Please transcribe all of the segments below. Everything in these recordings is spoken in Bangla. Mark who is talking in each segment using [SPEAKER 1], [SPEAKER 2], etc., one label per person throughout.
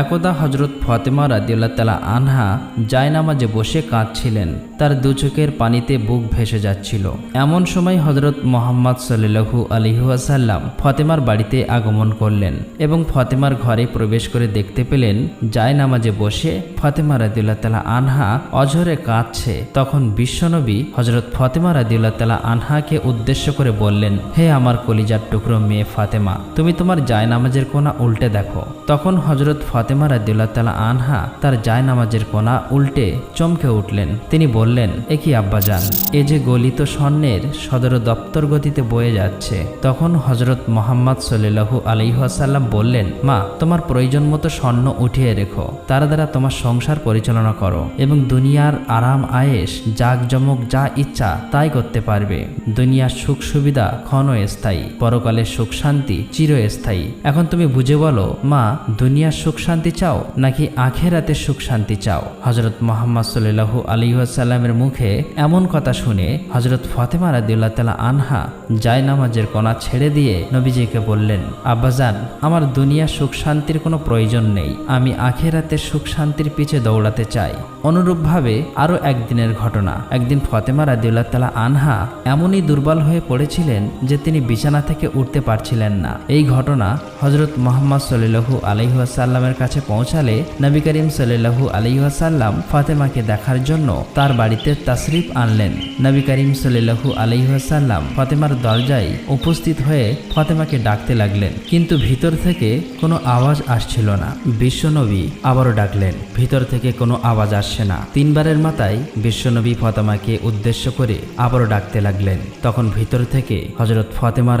[SPEAKER 1] একদা হজরত ফতেমা রাদিউল্লা তালা আনহা জায়নামাজে বসে কাঁদছিলেন। তার দু চোখের পানিতে বুক ভেসে যাচ্ছিল। এমন সময় হজরত মোহাম্মদ সাল্লু আলিহাসাল্লাম ফতেমার বাড়িতে আগমন করলেন এবং ফতেমার ঘরে প্রবেশ করে দেখতে পেলেন জায় নামাজে বসে ফতেমা রাদিউল্লাহ তালা আনহা অঝরে কাঁদছে। তখন বিশ্বনবী হজরত ফতেমা রাদিউল্লাহ তালা আনহাকে উদ্দেশ্য করে বললেন, হে আমার কলিজার টুকরো মেয়ে ফাতেমা, তুমি তোমার জায় নামাজের কোনা উল্টে দেখো। তখন হজরত ফাতেমা রাদিউল্লাহ তালা আনহা তার জায় নামাজের কোনা উল্টে চমকে উঠলেন। তিনি বললেন এ কি আব্বাজান, এ যে গলিত স্বর্ণের সদর দপ্তর গতিতে বয়ে যাচ্ছে। তখন হজরত মোহাম্মদ সাল্লু আলিহাসাল্লাম বললেন, মা, তোমার প্রয়োজন মতো স্বর্ণ উঠিয়ে রেখো। তার দ্বারা তোমার সংসার পরিচালনা করো এবং দুনিয়ার আরাম আয়েস জাকজমক যা ইচ্ছা তাই করতে পারবে। দুনিয়ার সুখ সুবিধা ক্ষণস্থায়ী, পরকালের সুখ শান্তি চিরস্থায়ী। এখন তুমি বুঝে বলো, মা, দুনিয়ার সুখ শান্তি চাও নাকি আখেরাতের সুখ শান্তি চাও? হজরত মোহাম্মদ সাল্লাহু আলিহাসাল্লামের মুখে এমন কথা শুনে হজরত ফতেমা রাদিউল্লাহ তালা আনহা জায় নামাজের কণা ছেড়ে দিয়ে নবীজিকে বললেন, আব্বাজান, আমার দুনিয়ার সুখ শান্তির কোনো প্রয়োজন নেই। আমি আখেরাতের সুখ শান্তির পিছে দৌড়াতে চাই। অনুরূপভাবে আরও একদিনের ঘটনা। একদিন ফতেমা রাদিউল্লাহ তালা আনহা এমনই দুর্বল হয়ে পড়েছিলেন যে তিনি বিছানা থেকে উঠতে পারছিলেন না। এই ঘটনা হজরত মোহাম্মদ সাল্লু আলহিহাসাল্লামের কাছে পৌঁছালে নবী করিম সাল্লু আলহিহাসাল্লাম ফাতেমাকে দেখার জন্য তার বাড়িতে তাশরিফ আনলেন। নবী করিম সাল্লু আলহিহাসাল্লাম ফাতেমার দরজায় উপস্থিত হয়ে ফাতেমাকে ডাকতে লাগলেন। কিন্তু ভিতর থেকে কোনো আওয়াজ আসছিল না। বিশ্বনবী আবারও ডাকলেন। ভিতর থেকে কোনো আওয়াজ আসছে না। তিনবারের মাথায় বিশ্বনবী ফাতেমাকে উদ্দেশ্য করে আবারও ডাকতে লাগলেন। তখন ভিতর থেকে হজরত ফতেমা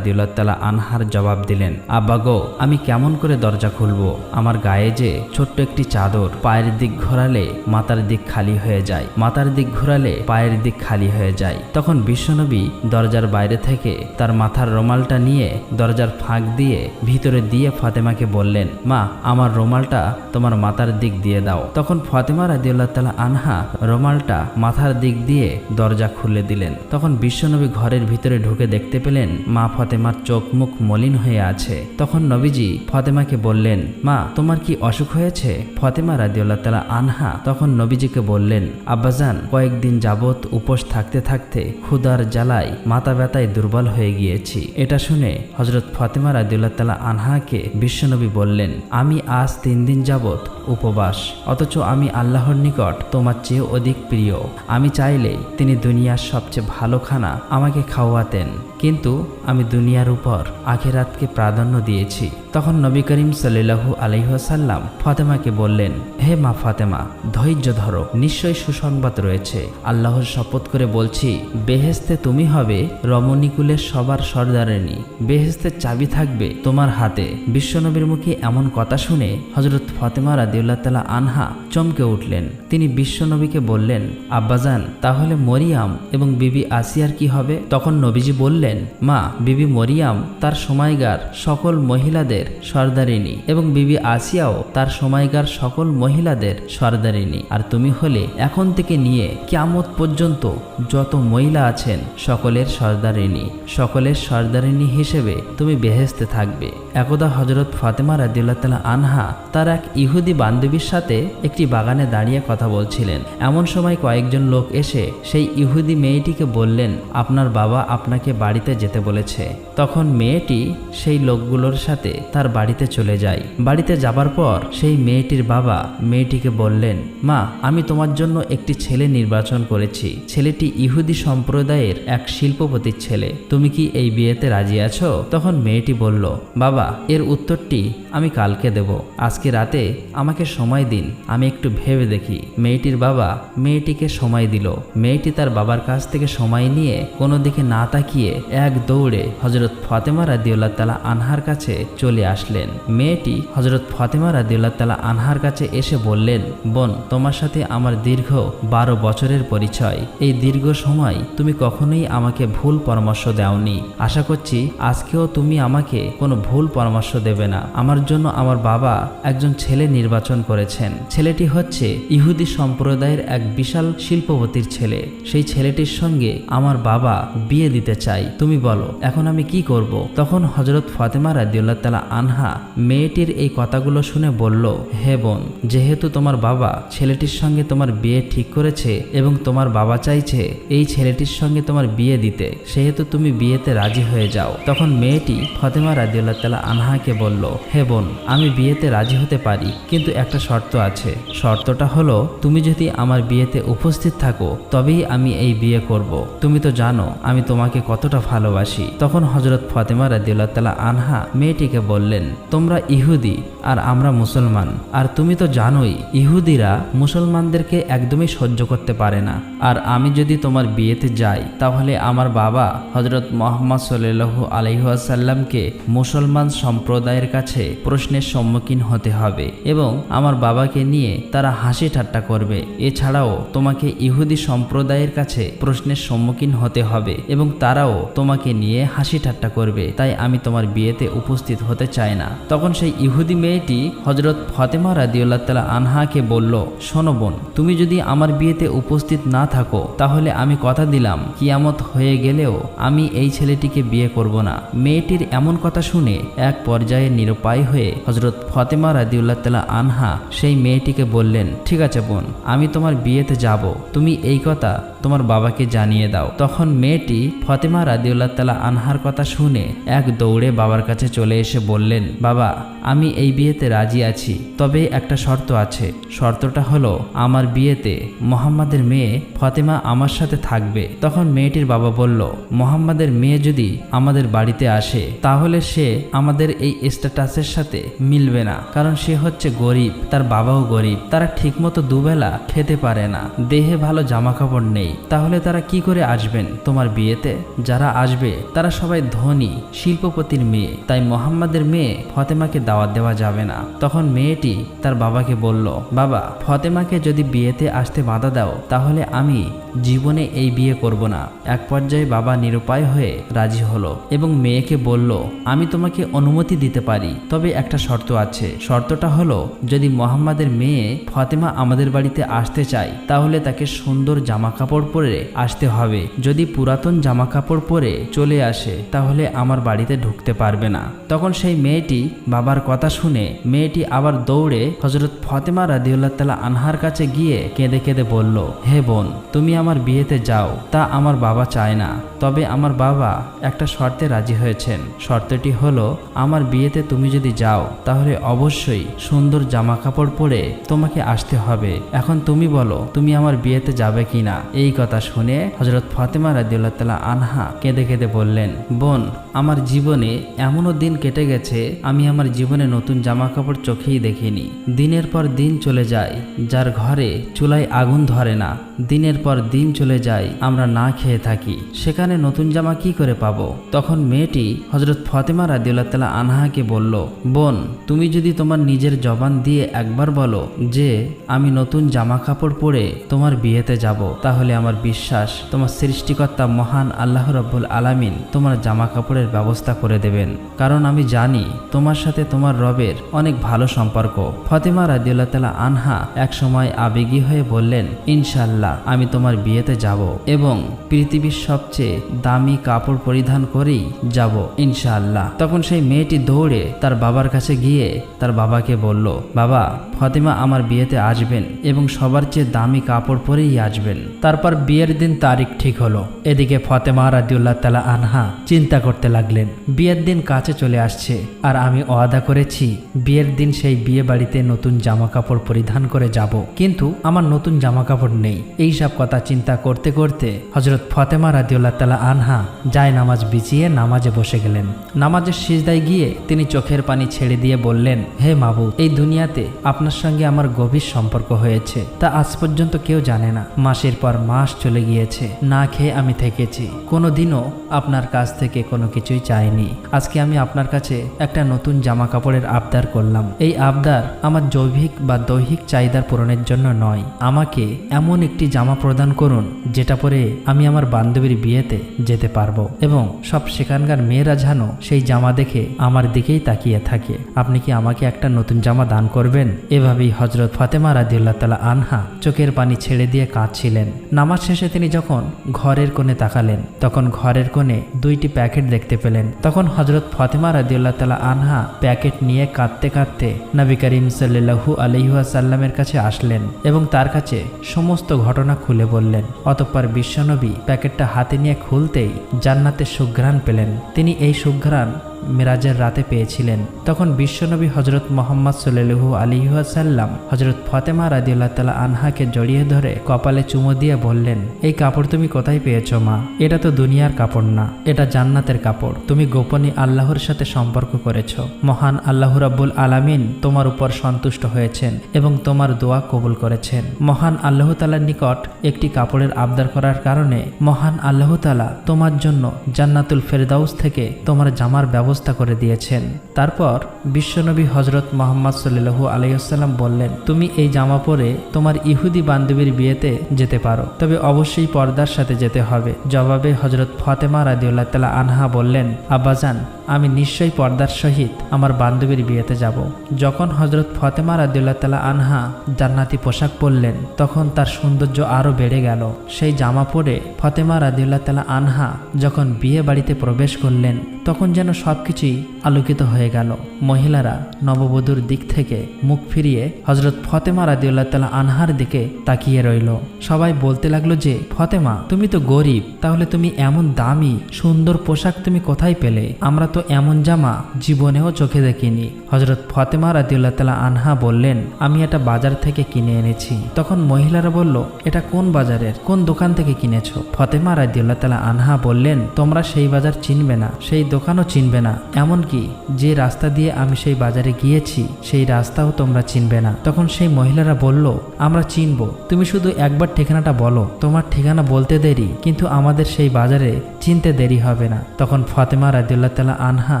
[SPEAKER 1] তালা আনহার জবাব দিলেন, আব্বা গো, আমি কেমন করে দরজা খুলবো? আমার গায়ে যে ছোট্ট একটি চাদর পায়ের দিক ঘোরালে মাথার দিক খালি হয়ে যায়। মাথার দিক ঘোরালে পায়ের দিক খালি হয়ে যায়। তখন বিশ্বনবী দরজার বাইরে থেকে তার মাথার রোমালটা নিয়ে দরজার ফাঁক দিয়ে ভিতরে দিয়ে ফাতেমাকে বললেন, মা, আমার রোমালটা তোমার মাথার দিক দিয়ে দাও। তখন ফাতেমা রাদিউল্লাহ তালা আনহা রোমালটা মাথার দিক দিয়ে দরজা খুলে দিলেন। তখন বিশ্বনবী ঘরের ভিতরে ঢুকে দেখতে পেলেন, মা ফতেমার চোখ মুখ মলিন হয়ে আছে। তখন নবীজি ফতেমাকে বললেন, মা, তোমার কি অসুখ হয়েছে? ফতেমা রাদিউল্লাহ তালা আনহা তখন নবীজিকে বললেন, আব্বাজান কয়েকদিন যাবৎ উপোস থাকতে থাকতে ক্ষুদার জ্বালায় মাথা ব্যথায় দুর্বল হয়ে গিয়েছি। এটা শুনে হজরত ফাতেমা রাদিউল্লাহ তালা আনহাকে বিশ্বনবী বললেন, আমি আজ তিন দিন যাবৎ উপবাস। অথচ আমি আল্লাহর নিকট তোমার চেয়ে অধিক প্রিয়। আমি চাইলে তিনি দুনিয়ার সবচেয়ে ভালো খানা আমাকে খাওয়াতেন। কিন্তু আমি দুনিয়ার উপর আখেরাতকে প্রাধান্য দিয়েছি। তখন নবী করিম সাল্লাহু আলহিহাসাল্লাম ফাতেমাকে বললেন, হে মা ফাতেমা, ধৈর্য ধরো। নিশ্চয়ই সুসংবাদ রয়েছে। আল্লাহর শপথ করে বলছি বেহেস্তে তুমি হবে রমণীকুলের সবার সর্দারিনী। বেহেস্তের চাবি থাকবে তোমার হাতে। বিশ্বনবীর মুখে এমন কথা শুনে হজরত ফাতেমা রাদিউল্লাহ তালা আনহা চমকে উঠলেন। তিনি বিশ্বনবীকে বললেন, আব্বাজান, তাহলে মরিয়াম এবং বিবি আসিয়ার কি হবে? তখন নবীজি বললেন, মা, বিবি মরিয়াম তার সময়গার সকল মহিলাদের সর্দারিনী এবং বিবি আসিয়াও তার সময়গার সকল মহিলাদের সর্দারিনী আর তুমি হলে এখন থেকে নিয়ে কেমত পর্যন্ত যত মহিলা আছেন সকলের সর্দারিনী সকলের সর্দারিনী হিসেবে তুমি বেহেস্তে থাকবে। একদা হজরত ফাতেমা রাদিউল্লাহ তালা আনহা তার এক ইহুদি বান্ধবীর সাথে একটি বাগানে দাঁড়িয়ে কথা বলছিলেন। এমন সময় কয়েকজন লোক এসে সেই ইহুদি মেয়েটিকে বললেন, আপনার বাবা আপনাকে বাড়িতে যেতে বলেছে। তখন মেয়েটি সেই লোকগুলোর সাথে তার বাড়িতে চলে যায়। বাড়িতে যাবার পর সেই মেয়েটির বাবা মেয়েটিকে বললেন, মা, আমি তোমার জন্য একটি ছেলে নির্বাচন করেছি। ছেলেটি ইহুদি সম্প্রদায়ের এক শিল্পপতির ছেলে। তুমি কি এই বিয়েতে রাজি আছো? তখন মেয়েটি বলল, বাবা, এর উত্তরটি আমি কালকে দেব। আজকে রাতে আমাকে সময় দিন। আমি একটু ভেবে দেখি। মেয়েটির বাবা মেয়েটিকে সময় দিল। মেয়েটি তার বাবার কাছ থেকে সময় নিয়ে কোনো দিকে না তাকিয়ে এক দৌড়ে হজরত ফাতেমা রাদিউল্লাহ তালা আনহার কাছে চলে আসলেন। মেয়েটি হজরত ফাতেমা রাদিউল্লাহ তালা আনহার কাছে এসে বললেন, বোন, তোমার সাথে আমার দীর্ঘ বারো বছরের পরিচয়। এই দীর্ঘ সময় তুমি কখনোই আমাকে ভুল পরামর্শ দাওনি। আশা করছি আজকেও তুমি আমাকে কোনো ভুল পরামর্শ দেবে না। আমার জন্য আমার বাবা একজন ছেলে নির্বাচন করেছেন। ছেলেটি হচ্ছে ইহুদি সম্প্রদায়ের এক বিশাল শিল্পপতির ছেলে। সেই ছেলেটির সঙ্গে আমার বাবা বিয়ে দিতে চাই তুমি বলো, এখন আমি কি করব? তখন হজরত ফাতেমা রাদিউল্লাহ তালা আনহা মেয়েটির এই কথাগুলো শুনে বলল, হে বোন, যেহেতু তোমার বাবা ছেলেটির সঙ্গে তোমার বিয়ে ঠিক করেছে এবং তোমার বাবা চাইছে এই ছেলেটির সঙ্গে তোমার বিয়ে দিতে, সেহেতু তুমি বিয়েতে রাজি হয়ে যাও। তখন মেয়েটি ফতেমা রাদিউল্লাহ তালা আনহাকে বলল, হে বোন আমি বিয়েতে রাজি হতে পারি, কিন্তু একটা শর্ত আছে। শর্তটা হলো, তুমি যদি আমার বিয়েতে উপস্থিত থাকো, তবেই আমি এই বিয়ে করব। তুমি তো জানো, আমি তোমাকে কতটা ভালোবাসি। তখন হজরত ফতেমা রাদিউল্লাহ তালা আনহা মেয়েটিকে বললেন, তোমরা ইহুদি আর আমরা মুসলমান। আর তুমি তো জানোই, ইহুদিরা মুসলমানদেরকে একদমই সহ্য করতে পারে না। আর আমি যদি তোমার বিয়েতে যাই, তাহলে আমার বাবা হজরত মোহাম্মদ সাল্লু আলহাসাল্লামকে মুসলমান সম্প্রদায়ের কাছে প্রশ্নের সম্মুখীন হতে হবে এবং আমার বাবাকে নিয়ে তারা হাসি ঠাট্টা করবে। এছাড়াও তোমাকে ইহুদি সম্প্রদায়ের কাছে প্রশ্নের সম্মুখীন হতে হবে এবং তারাও তোমাকে নিয়ে হাসি ঠাট্টা করবে। তাই আমি তোমার বিয়েতে উপস্থিত হতে চাই না। তখন সেই ইহুদি মেয়েটি হজরত ফতেমা রাদিউল্লাহ তালা আনহাকে বলল, শোনো বোন, তুমি যদি আমার বিয়েতে উপস্থিত না থাকো, তাহলে আমি কথা দিলাম, কিয়ামত হয়ে গেলেও আমি এই ছেলেটিকে বিয়ে করব না। মেয়েটির এমন কথা শুনে এক পর্যায়ে নিরুপায় হয়ে হজরত ফতেমা রাদিউল্লাহ তালা আনহা সেই মেয়েটিকে বললেন, ঠিক আছে বোন, আমি তোমার বিয়েতে যাব, তুমি এই কথা তোমার বাবাকে জানিয়ে দাও। তখন মেয়েটি ফতেমা রাদিউল্লাহ তালা আনহার কথা শুনে এক দৌড়ে বাবার কাছে চলে এসে বললেন, বাবা, আমি এই বিয়েতে রাজি আছি, তবে একটা শর্ত আছে। শর্তটা হলো, আমার বিয়েতে মোহাম্মদের মেয়ে ফতেমা আমার সাথে থাকবে। তখন মেয়েটির বাবা বলল, মোহাম্মদের মেয়ে যদি আমাদের বাড়িতে আসে, তাহলে সে আমাদের এই স্ট্যাটাসের সাথে মিলবে না, কারণ সে হচ্ছে গরিব, তার বাবাও গরিব, তারা ঠিকমতো দুবেলা খেতে পারে না, দেহে ভালো জামা কাপড় নেই। তাহলে তারা কি করে আসবেন তোমার বিয়েতে? যারা আসবে, তারা সবাই ধনী, শিল্পপতির মেয়ে। তাই মোহাম্মদের মেয়ে ফতেমাকে দাওয়াত দেওয়া যাবে না। তখন মেয়েটি তার বাবাকে বলল, বাবা, ফতেমাকে যদি বিয়েতে আসতে বাধা দাও, তাহলে আমি জীবনে এই বিয়ে করব না। এক পর্যায়ে বাবা নিরুপায় হয়ে রাজি হলো এবং মেয়েকে বলল, আমি তোমাকে অনুমতি দিতে পারি, তবে একটা শর্ত আছে। শর্তটা হলো, যদি মোহাম্মদের মেয়ে ফতেমা আমাদের বাড়িতে আসতে চায়, তাহলে তাকে সুন্দর জামা কাপড় পরে আসতে হবে। যদি পুরাতন জামা কাপড় পরে চলে আসে, তাহলে আমার বাড়িতে ঢুকতে পারবে না। তখন সেই মেয়েটি বাবার কথা শুনে মেয়েটি আবার দৌড়ে হজরত ফতেমা রাদিউল্লাহ তালা আনহার কাছে গিয়ে কেঁদে কেঁদে বলল, হে বোন, তুমি আমার বিয়েতে যাও, তা আমার বাবা চায় না। তবে আমার বাবা একটা শর্তে রাজি হয়েছেন। শর্তটি হলো, আমার বিয়েতে তুমি যদি যাও, তাহলে অবশ্যই সুন্দর জামা কাপড় পরে তোমাকে আসতে হবে। এখন তুমি বলো, তুমি আমার বিয়েতে যাবে কি না এই কথা শুনে হজরত ফাতেমা রাদিউল্লাহ তালা আনহা কেঁদে কেঁদে বললেন, বোন, আমার জীবনে এমনও দিন কেটে গেছে, আমি আমার জীবনে নতুন জামা কাপড় চোখেই দেখিনি। দিনের পর দিন চলে যায়, যার ঘরে চুলায় আগুন ধরে না। দিনের পর দিন চলে যায়, আমরা না খেয়ে থাকি। সেখানে নতুন জামা কি করে পাবো? তখন মেয়েটি হজরত ফতেমা রাদিউল্লাহ তালা আনহাকে বলল, বোন, তুমি যদি তোমার নিজের জবান দিয়ে একবার বলো যে, আমি নতুন জামা কাপড় পরে তোমার বিয়েতে যাব, তাহলে আমার বিশ্বাস তোমার সৃষ্টিকর্তা মহান আল্লাহ রব্বুল আলামিন তোমার জামা কাপড়ের ব্যবস্থা করে দেবেন। কারণ আমি জানি তোমার সাথে তোমার রবের অনেক ভালো সম্পর্ক। ফতেমা রাদিউল্লাহ তালা আনহা এক সময় আবেগী হয়ে বললেন ইনশাল্লাহ আমি তোমার বিয়েতে যাব এবং পৃথিবীর সবচেয়ে দামি কাপড় পরিধান করেই যাব, ইনশাআল্লাহ। তখন সেই মেয়েটি দৌড়ে তার বাবার কাছে গিয়ে তার বাবাকে বলল, বাবা, ফতেমা আমার বিয়েতে আসবেন এবং সবার চেয়ে দামি কাপড় পরেই আসবেন। তারপর বিয়ের দিন তারিখ ঠিক হলো। এদিকে ফতেমা রাদিউল্লাহ তালা আনহা চিন্তা করতে লাগলেন, বিয়ের দিন কাছে চলে আসছে আর আমি ওয়াদা করেছি বিয়ের দিন সেই বিয়ে বাড়িতে নতুন জামা কাপড় পরিধান করে যাব। কিন্তু আমার নতুন জামা কাপড় নেই। এই সব কথা চিন্তা করতে করতে হজরত ফতেমা রাদিউল্লাহ তালা আনহা যায় নামাজ বিছিয়ে নামাজে বসে গেলেন। নামাজের সিজদায় গিয়ে তিনি চোখের পানি ছেড়ে দিয়ে বললেন, হে মাবু এই দুনিয়াতে আপনার সঙ্গে আমার গভীর সম্পর্ক হয়েছে, তা আজ পর্যন্ত কেউ জানে না। মাসের পর মাস চলে গিয়েছে, না খেয়ে আমি থেকেছি। কোনোদিনও আপনার কাছ থেকে কোনো কিছুই চাইনি। আজকে আমি আপনার কাছে একটা নতুন জামা কাপড়ের আবদার করলাম। এই আবদার আমার জৈবিক বা দৈহিক চাহিদার পূরণের জন্য নয়। আমাকে এমন একটি জামা প্রদান করুন, যেটা পরে আমি আমার বান্ধবীর বিয়েতে যেতে পারব। এবং সব সেখানকার মেয়েরা যেন সেই জামা দেখে আমার দিকেই তাকিয়ে থাকে। আপনি কি আমাকে একটা নতুন জামা দান করবেন? এভাবেই হজরত ফাতেমা রাদিউল্লাহ তালা আনহা চোখের পানি ছেড়ে দিয়ে কাঁদছিলেন। নামাজ শেষে তিনি যখন ঘরের কোণে তাকালেন, তখন ঘরের কোণে দুইটি প্যাকেট দেখতে পেলেন। তখন হজরত ফাতেমা রাদিউল্লাহ তালা আনহা প্যাকেট নিয়ে কাঁদতে কাঁদতে নবী করিম সাল্লাহু আলহিহাসাল্লামের কাছে আসলেন এবং তার কাছে সমস্ত ঘটনা খুলে বললেন। অতঃপর বিশ্বনবী প্যাকেটটা হাতে নিয়ে খুলতেই জান্নাতে সুঘ্রাণ পেলেন। তিনি এই সুঘ্রাণ মিরাজের রাতে পেয়েছিলেন। তখন বিশ্বনবী হজরত মোহাম্মদ সাল্লু আলিহাসাল্লাম হজরত ফতেমা রাদিউল্লাহ তালা আনহাকে জড়িয়ে ধরে কপালে চুমো দিয়ে বললেন, এই কাপড় তুমি কোথায় পেয়েছ, মা? এটা তো দুনিয়ার কাপড় না, এটা জান্নাতের কাপড়। তুমি গোপনে আল্লাহর সাথে সম্পর্ক করেছ। মহান আল্লাহ রাব্বুল আলামিন তোমার উপর সন্তুষ্ট হয়েছেন এবং তোমার দোয়া কবুল করেছেন। মহান আল্লাহ তালার নিকট একটি কাপড়ের আবদার করার কারণে মহান আল্লাহ তালা তোমার জন্য জান্নাতুল ফেরদাউস থেকে তোমার জামার ব্যবস্থা করে দিয়েছেন। তারপর বিশ্বনবী হজরত মোহাম্মদ সাল্লু আলাইসাল্লাম বললেন, তুমি এই জামা পরে তোমার ইহুদি বান্ধবীর বিয়েতে যেতে পারো। তবে অবশ্যই পর্দার সাথে যেতে হবে। জবাবে হজরত ফতেমা রাদিউল্লাহ তালা আনহা বললেন, আব্বাজান আমি নিশ্চয়ই পর্দার সহিত আমার বান্ধবীর বিয়েতে যাব। যখন হজরত ফতেমা রাদিউল্লাহ তালা আনহা জান্নাতি পোশাক পরলেন, তখন তার সৌন্দর্য আরও বেড়ে গেল। সেই জামা পরে ফতেমা রাদিউল্লাহ তালা আনহা যখন বিয়ে বাড়িতে প্রবেশ করলেন, তখন যেন সবকিছুই আলোকিত হয়ে গেল। মহিলারা নববধূর দিক থেকে মুখ ফিরিয়ে হজরত ফতেমা রাদিউল্লাহ তালা আনহার দিকে তাকিয়ে রইল। সবাই বলতে লাগল যে, ফতেমা, তুমি তো গরিব, তাহলে তুমি এমন দামি, সুন্দর পোশাক তুমি কোথায় পেলে? আমরা তো এমন জামা জীবনেও চোখে দেখিনি। হজরত ফতেমা রাদিউল্লাহ তালা আনহা বললেন, আমি এটা বাজার থেকে কিনে এনেছি। তখন মহিলারা বলল, এটা কোন বাজারের? কোন দোকান থেকে কিনেছ? ফতেমা রাদিউল্লাহ তালা আনহা বললেন, তোমরা সেই বাজার চিনবে না, সেই দোকানও চিনবে না। এমনকি যে রাস্তা দিয়ে আমি সেই বাজারে গিয়েছি, সেই রাস্তাও তোমরা চিনবে না। তখন সেই মহিলারা বলল, আমরা চিনব। তুমি শুধু একবার ঠিকানাটা বলো। তোমার ঠিকানা বলতে দেরি, কিন্তু আমাদের সেই বাজারে চিনতে দেরি হবে না। তখন ফতেমা রাদিউল্লাহ তালা আনহা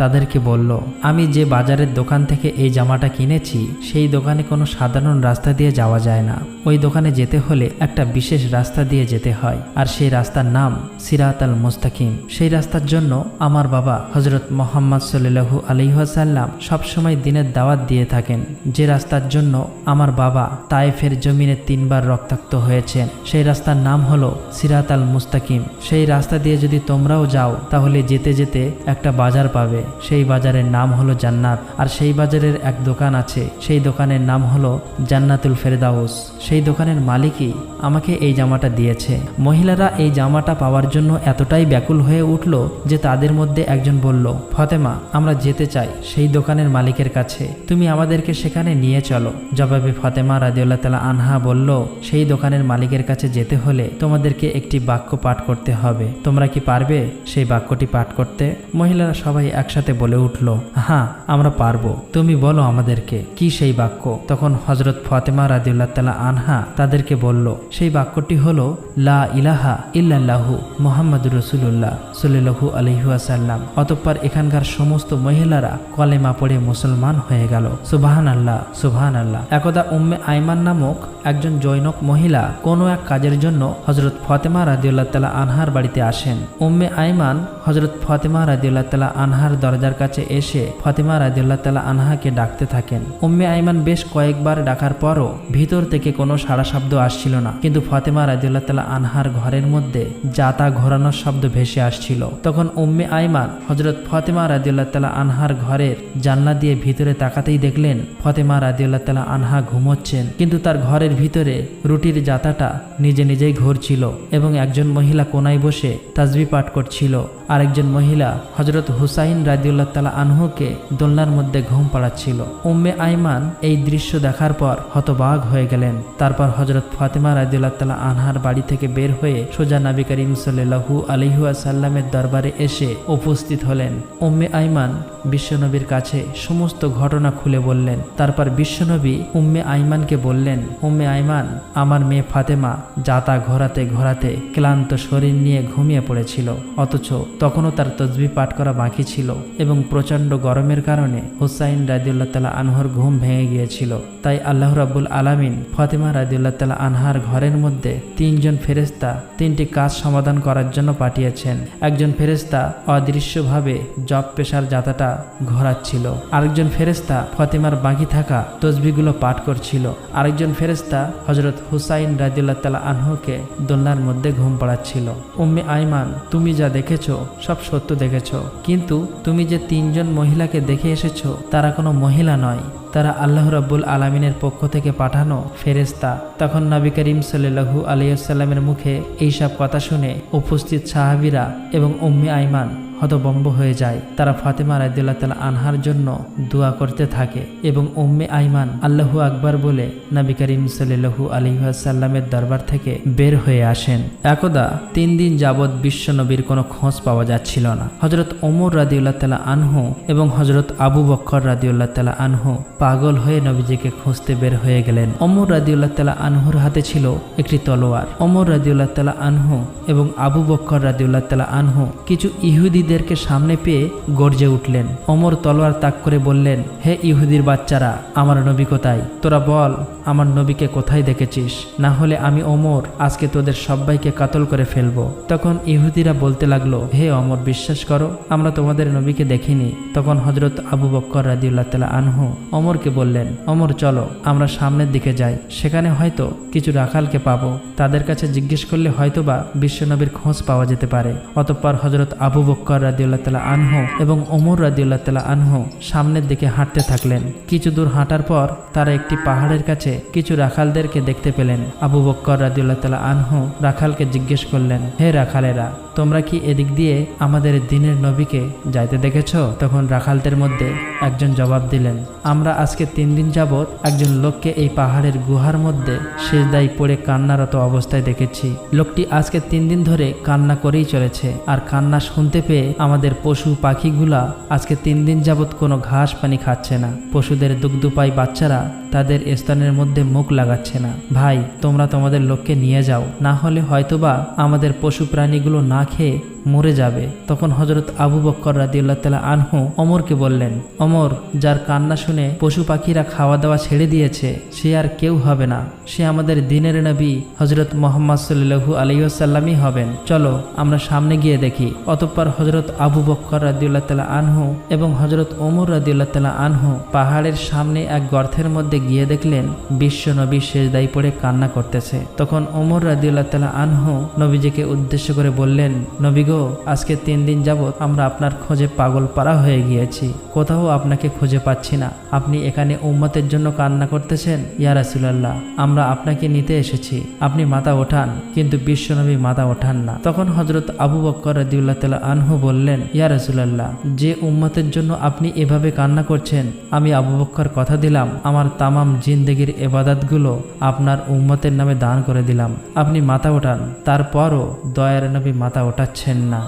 [SPEAKER 1] তাদেরকে বলল, আমি যে বাজারের দোকান থেকে এই জামাটা কিনেছি, সেই দোকানে কোনো সাধারণ রাস্তা দিয়ে যাওয়া যায় না। ওই দোকানে যেতে হলে একটা বিশেষ রাস্তা দিয়ে যেতে হয়, আর সেই রাস্তার নাম সিরাত আল মুস্তাকিম। সেই রাস্তার জন্য আমার বাবা হজরত মোহাম্মদ সাল্লু আলিহাসাল্লাম সবসময় দিনের দাওয়াত দিয়ে থাকেন। যে রাস্তার জন্য আমার বাবা তায়েফের জমিনে তিনবার রক্তাক্ত হয়েছেন, সেই রাস্তার নাম হলো সিরাত আল মুস্তাকিম। সেই রাস্তা দিয়ে যদি তোমরাও যাও, তাহলে যেতে যেতে একটা বাজার পাবে। সেই বাজারের নাম হলো জান্নাত। আর সেই বাজারের এক দোকান আছে। সেই দোকানের নাম হলো জান্নাতুল ফেরদাউস। সেই দোকানের মালিকই আমাকে এই জামাটা দিয়েছে। মহিলারা এই জামাটা পাওয়ার জন্য এতটাই ব্যাকুল হয়ে উঠল যে তাদের মধ্যে একজন বলল, ফতেমা, আমরা যেতে চাই সেই দোকানের মালিকের কাছে। তুমি আমাদেরকে সেখানে নিয়ে চলো। জবাবে ফতেমা রাদিউল্লাহ তালা আনহা বলল, সেই দোকানের মালিকের কাছে যেতে হলে তোমাদেরকে একটি বাক্য পাঠ করতে হবে। তোমরা কি পারবে সেই বাক্যটি পাঠ করতে? মহিলারা সবাই একসাথে বলে উঠল হ্যাঁ আমরা পারব। তুমি বলো আমাদেরকে, কি সেই বাক্য? তখন হজরত ফতেমা রাদিউল্লাহ তালা আনহা তাদেরকে বলল, সেই বাক্যটি হলো, লা ইলাহা ইল্লাল্লাহু মোহাম্মদ রসুল্লাহ সাল্লু আলহিহাসাল্লাম অতঃপর এখানকার সমস্ত মহিলারা কলেমা পড়ে মুসলমান হয়ে গেল। সুবাহান আল্লাহ সুবাহান আল্লাহ একদা উম্মে আইমান নামক একজন জৈনক মহিলা কোনো এক কাজের জন্য হজরত ফতেমা রাদিউল্লাহ তালা আনহার বাড়িতে আসেন। উম্মে আইমান হজরত ফতেমা রাদিউল্লাহ তালা আনহার দরজার কাছে এসে ফতেমা রাদিউল্লাহ তালা আনহাকে ডাকতে থাকেন। উম্মে আইমান বেশ কয়েকবার ডাকার পরও ভিতর থেকে কোনো সাড়া শব্দ আসছিল না। কিন্তু ফতেমা রাদিউল্লাহ তালা আনহার ঘরের মধ্যে জাতা ঘোরানোর শব্দ ভেসে আসছিল। তখন উম্মে আইমান হজরত ফতেমা রাদিউল্লাহ তালা আনহার ঘরের জানলা দিয়ে ভিতরে তাকাতেই দেখলেন, ফতেমা রাদিউল্লাহ তালা আনহা ঘুমোচ্ছেন। কিন্তু তার ঘরের ভিতরে রুটির জাতাটা নিজে নিজেই ঘুরছিল এবং একজন মহিলা কোনায় বসে তাজবি পাঠ করছিল। আরেকজন মহিলা হজরত হুসাইন রাদিউল্লাহ তালা আনহুকে দোলনার মধ্যে ঘুম পাড়াচ্ছিল। উম্মে আইমান এই দৃশ্য দেখার পর হতবাগ হয়ে গেলেন। তারপর হজরত ফাতেমা রাদিউল্লাহ তালা আনহার বাড়ি থেকে বের হয়ে সোজা নবী করিম সাল্লাহু আলিহুয়া সাল্লামের দরবারে এসে উপস্থিত হলেন। উম্মে আইমান বিশ্বনবীর কাছে সমস্ত ঘটনা খুলে বললেন। তারপর বিশ্বনবী উম্মে আইমানকে বললেন, উম্মে আইমান, আমার মেয়ে ফাতেমা যাতা ঘোরাতে ঘোরাতে ক্লান্ত শরীর নিয়ে ঘুমিয়ে পড়েছিল, অথচ তখনও তার তসবি পাঠ করা বাকি ছিল এবং প্রচণ্ড গরমের কারণে হুসাইন রাজিউল্লাহ তালা আনহর ঘুম ভেঙে গিয়েছিল। তাই আল্লাহ রাব্বুল আলামিন ফতেমা রাজিউল্লাহ তালা আনহার ঘরের মধ্যে তিনজন ফেরেস্তা তিনটি কাজ সমাধান করার জন্য পাঠিয়েছেন। একজন ফেরেস্তা অদৃশ্যভাবে জব পেশার জাতাটা ঘোরাচ্ছিল। আরেকজন ফেরেস্তা ফতেমার বাকি থাকা তসবিগুলো পাঠ করছিল। আরেকজন ফেরেস্তা হজরত হুসাইন রাজিউল্লাহ তালা আনহুকে দোলনার মধ্যে ঘুম পাড়াচ্ছিল। উম্মে আইমান, তুমি যা দেখেছ সব সত্য দেখেছ। কিন্তু তুমি যে তিনজন মহিলাকে দেখে এসেছ, তারা কোনো মহিলা নয়। তারা আল্লাহ রাব্বুল আলমিনের পক্ষ থেকে পাঠানো ফেরেস্তা তখন নবী করিম সাল্লু আলিয়াল্লামের মুখে এইসব কথা শুনে উপস্থিত সাহাবিরা এবং উম্মি আইমান হতবম্ব হয়ে যায়। তারা ফাতেমা রাদিল্লাহ তালা আনহার জন্য দোয়া করতে থাকে এবং উম্মে আইমান আল্লাহু আকবার বলে নবী করিম সাল্লু আলিহাসাল্লামের দরবার থেকে বের হয়ে আসেন। একদা তিন দিন যাবৎ বিশ্ব নবীর কোনো খোঁজ পাওয়া যাচ্ছিল না। হজরত ওমর রাদিউল্লাহ তালা আনহু এবং হজরত আবু বক্কর রাদিউল্লাহ তালা আনহু পাগল হয়ে নবীজিকে খুঁজতে বের হয়ে গেলেন। অমর রাদিউল্লাহ তালা আনহুর হাতে ছিল একটি তলোয়ার। অমর রাদিউল্লাহ তালা আনহু এবং আবু বক্কর রাদিউল্লাহ তালা আনহু কিছু ইহুদিদেরকে সামনে পেয়ে গর্জে উঠলেন। ওমর তলোয়ার তাক করে বললেন, হে ইহুদির বাচ্চারা, আমার নবী কোথায়? তোরা বল, আমার নবীকে কোথায় দেখেছিস? না হলে আমি ওমর, আজকে তোদের সবাইকে কাতল করে ফেলব। তখন ইহুদিরা বলতে লাগল, হে অমর বিশ্বাস করো, আমরা তোমাদের নবীকে দেখিনি। তখন হজরত আবু বক্কর রাদিউল্লাহ তালা আনহু অমরকে বললেন অমর চলো, আমরা সামনের দিকে যাই। সেখানে হয়তো কিছু রাখালকে পাবো। তাদের কাছে জিজ্ঞেস করলে হয়তোবা বিশ্বনবীর খোঁজ পাওয়া যেতে পারে। অতঃপর হজরত আবু বক্কর রাদিউল্লাহ তালা আনহু এবং ওমর রাদিউল্লাহ তালা আনহু সামনের দিকে হাঁটতে থাকলেন। কিছু দূর হাঁটার পর তারা একটি পাহাড়ের কাছে কিছু রাখালদেরকে দেখতে পেলেন। আবু বক্কর রাদিউল্লাহ তালা আনহু রাখালকে জিজ্ঞেস করলেন, হে রাখালেরা, তোমরা কি এদিক দিয়ে আমাদের দিনের নবীকে যাইতে দেখেছ? তখন রাখালদের মধ্যে একজন জবাব দিলেন, আমরা আজকে তিন দিন যাবৎ একজন লোককে এই পাহাড়ের গুহার মধ্যে সেজদাই পড়ে কান্নারত অবস্থায় দেখেছি। লোকটি আজকে তিন দিন ধরে কান্না করেই চলেছে, আর কান্না শুনতে পেয়ে আমাদের পশু পাখিগুলা আজকে তিন দিন যাবৎ কোনো ঘাস পানি খাচ্ছে না। পশুদের দুগ্ধপাই বাচ্চারা তাদের স্থানের মধ্যে মুখ লাগাচ্ছে না। ভাই, তোমরা তোমাদের লোককে নিয়ে যাও। না হলে হয়তোবা আমাদের পশু প্রাণীগুলো না খেয়ে মরে যাবে। তখন হজরত আবু বক্কর রাদিউল্লাহ তালা আনহু অমরকে বললেন, অমর, যার কান্না শুনে পশু পাখিরা খাওয়া দাওয়া ছেড়ে দিয়েছে, সে আর কেউ হবে না। সে আমাদের দিনের নবী হজরত মোহাম্মদ সাল্লু আলিয়াসাল্লামই হবেন। চলো আমরা সামনে গিয়ে দেখি। অতঃপর হজরত আবু বক্কর রাদিউল্লাহ তালা আনহু এবং হজরত ওমর রাদিউল্লাহ তালা আনহু পাহাড়ের সামনে এক গর্তের মধ্যে গিয়ে দেখলেন, বিশ্ব নবী শেষদাই পড়ে কান্না করতেছে। তখন ওমর রাদিউল্লাহ তালা আনহু নবীজিকে উদ্দেশ্য করে বললেন, নবী গো, আজকে তিন দিন যাবৎ আমরা আপনার খোঁজে পাগল পাড়া হয়ে গিয়েছি। কোথাও আপনাকে খুঁজে পাচ্ছি না। আপনি এখানে উম্মতের জন্য কান্না করতেছেন? ইয়া রাসুলাল্লাহ, আমরা আপনাকে নিতে এসেছি। আপনি মাথা ওঠান, কিন্তু বিশ্বনবী মাথা ওঠান না। তখন হজরত আবু বক্কর রাদিউল্লাহ তালা আনহু বললেন, ইয়া রাসুলাল্লাহ, যে উম্মতের জন্য আপনি এভাবে কান্না করছেন, আমি আবু বক্কর কথা দিলাম, আমার তামাম জিন্দেগির এবাদাতগুলো আপনার উম্মতের নামে দান করে দিলাম। আপনি মাথা ওঠান, তারপরও দয়ার নবী মাথা ওঠাচ্ছেন না।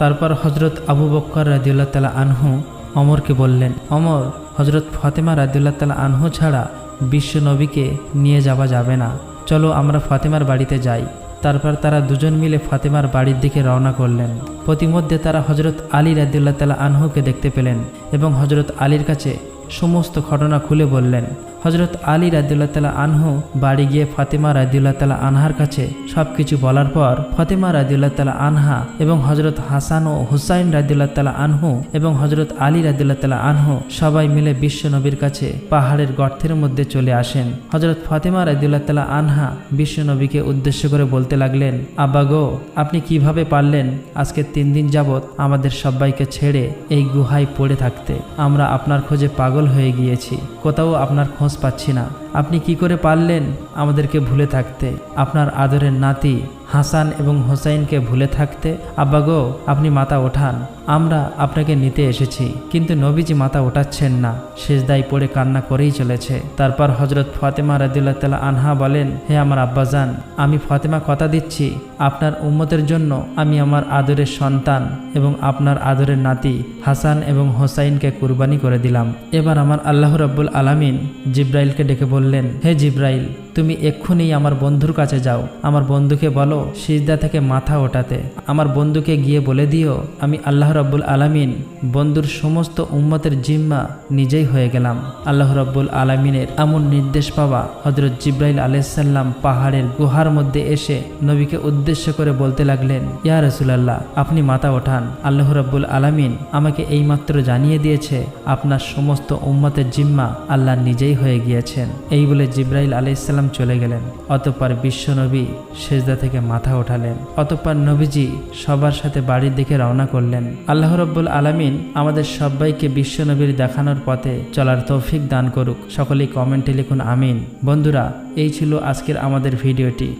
[SPEAKER 1] তারপর হজরত আবু বক্কর রাদিউল্লাহ তালা আনহু অমরকে বললেন, অমর হজরত ফাতেমা রাদিউল্লাহ তালা আনহু ছাড়া বিশ্ব নবীকে নিয়ে যাওয়া যাবে না। চলো আমরা ফাতেমার বাড়িতে যাই। তারপর তারা দুজন মিলে ফাতেমার বাড়ির দিকে রওনা করলেন। প্রতিমধ্যে তারা হজরত আলী রাদিউল্লাহ তালা আনহুকে দেখতে পেলেন এবং হজরত আলীর কাছে সমস্ত ঘটনা খুলে বললেন। হজরত আলী তালা আনহু বাড়ি গিয়ে ফাতেমা রাদিউল্লাহ তালা আনহার কাছে সব কিছু বলার পর ফাতেমা রাদিউল্লাহ তালা আনহা এবং হজরত হাসান ও হুসাইন রাদিউল্লাহ তালা আনহু এবং হজরত আলী রাদিউল্লাহ তালা আনহু সবাই মিলে বিশ্ব নবীর কাছে পাহাড়ের গর্তের মধ্যে চলে আসেন। হজরত ফাতেমা রাদিউল্লাহ তালা আনহা বিশ্ব নবীকে উদ্দেশ্য করে বলতে লাগলেন, আব্বা গো, আপনি কীভাবে পারলেন আজকে তিন দিন যাবৎ আমাদের সবাইকে ছেড়ে এই গুহায় পড়ে থাকতে? আমরা আপনার খোঁজে পাগল হয়ে গিয়েছি। কোথাও আপনার খোঁজ পাচ্ছি না। আপনি কি করে পারলেন আমাদেরকে ভুলে থাকতে? আপনার আদরের নাতি হাসান এবং হোসাইনকে ভুলে থাকতে? আব্বা গো, আপনি মাথা ওঠান। আমরা আপনাকে নিতে এসেছি, কিন্তু নবীজি মাথা ওঠাচ্ছেন না। শেষদাই পড়ে কান্না করেই চলেছে। তারপর হজরত ফাতেমা রাদিউল্লাহ তালা আনহা বলেন, হে আমার আব্বাজান, আমি ফাতেমা কথা দিচ্ছি। আপনার উম্মতের জন্য আমি আমার আদরের সন্তান এবং আপনার আদরের নাতি হাসান এবং হোসাইনকে কুরবানি করে দিলাম। এবার আমার আল্লাহ রাব্বুল আলামিন জিব্রাইলকে ডেকে বললেন, হে জিব্রাইল, তুমি এক্ষুনি আমার বন্ধুর কাছে যাও। আমার বন্ধুকে বলো সিজদা থেকে মাথা ওঠাতে। আমার বন্ধুকে গিয়ে বলে দিও, আমি আল্লাহ রব্বুল আলামিন বন্ধুর সমস্ত উম্মতের জিম্মা নিজেই হয়ে গেলাম। আল্লাহ রব্বুল আলামিনের এমন নির্দেশ পাওয়া হজরত জিব্রাইল আলাইসাল্লাম পাহাড়ের গুহার মধ্যে এসে নবীকে উদ্দেশ্য করে বলতে লাগলেন, ইয়া রসুলাল্লাহ, আপনি মাথা ওঠান। আল্লাহ রব্বুল আলামিন আমাকে এইমাত্র জানিয়ে দিয়েছে, আপনার সমস্ত উম্মতের জিম্মা আল্লাহ নিজেই হয়ে গিয়েছেন। এই বলে জিব্রাইল আলাইসাল্লাম চলে গেলেন। অতপর বিশ্বনবী সেজদা থেকে মাথা ওঠালেন। অতপর নবীজি সবার সাথে বাড়ির দিকে রওনা করলেন। আল্লাহ রব্বুল আলামিন আমাদের সবাইকে বিশ্বনবীর দেখানোর পথে চলার তৌফিক দান করুক। সকলেই কমেন্টে লিখুন আমিন। বন্ধুরা, এই ছিল আজকের আমাদের ভিডিওটি।